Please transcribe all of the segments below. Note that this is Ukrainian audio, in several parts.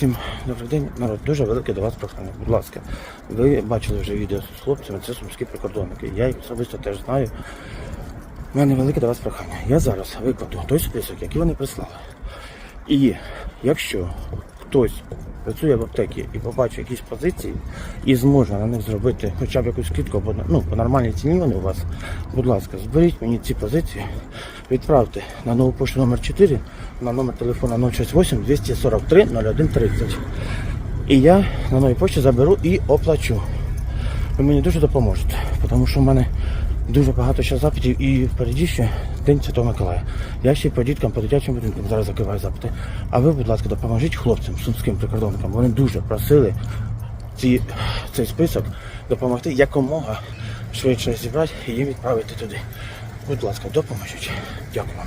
Всім добрий день, народ. Дуже велике до вас прохання. Будь ласка, ви бачили вже відео з хлопцями, це сумські прикордонники. Я їх особисто теж знаю. У мене велике до вас прохання. Я зараз викладу той список, який вони прислали. І якщо хтось працює в аптеці і побачить якісь позиції і зможе на них зробити хоча б якусь скидку, або ну, по нормальній ціні вони у вас, будь ласка, зберіть мені ці позиції, відправте на нову пошту номер 4 на номер телефона 068 243 0130. І я на новій пошті заберу і оплачу. Ви мені дуже допоможете, тому що в мене дуже багато ще запитів і впереді ще День Святого Миколая. Я ще по діткам, по дитячим будинкам зараз закриваю запити. А ви, будь ласка, допоможіть хлопцям, сумським прикордонникам. Вони дуже просили ці, цей список допомогти якомога швидше зібрати і їм відправити туди. Будь ласка, допоможіть. Дякую вам.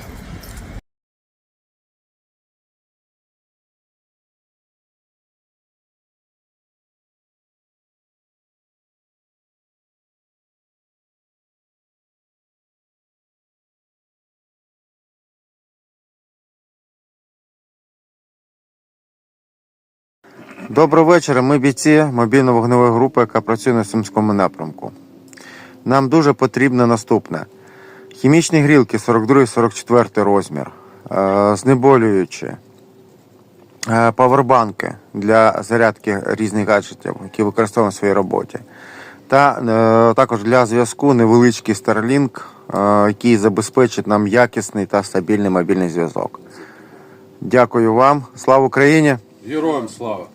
Доброго вечора. Ми бійці мобільно-вогневої групи, яка працює на Сумському напрямку. Нам дуже потрібно наступне: хімічні грілки 42-44 розмір, е, знеболюючі, е, павербанки для зарядки різних гаджетів, які використовуємо в своїй роботі. Та е, також для зв'язку невеличкий Starlink, який забезпечить нам якісний та стабільний мобільний зв'язок. Дякую вам. Слава Україні! Героям слава!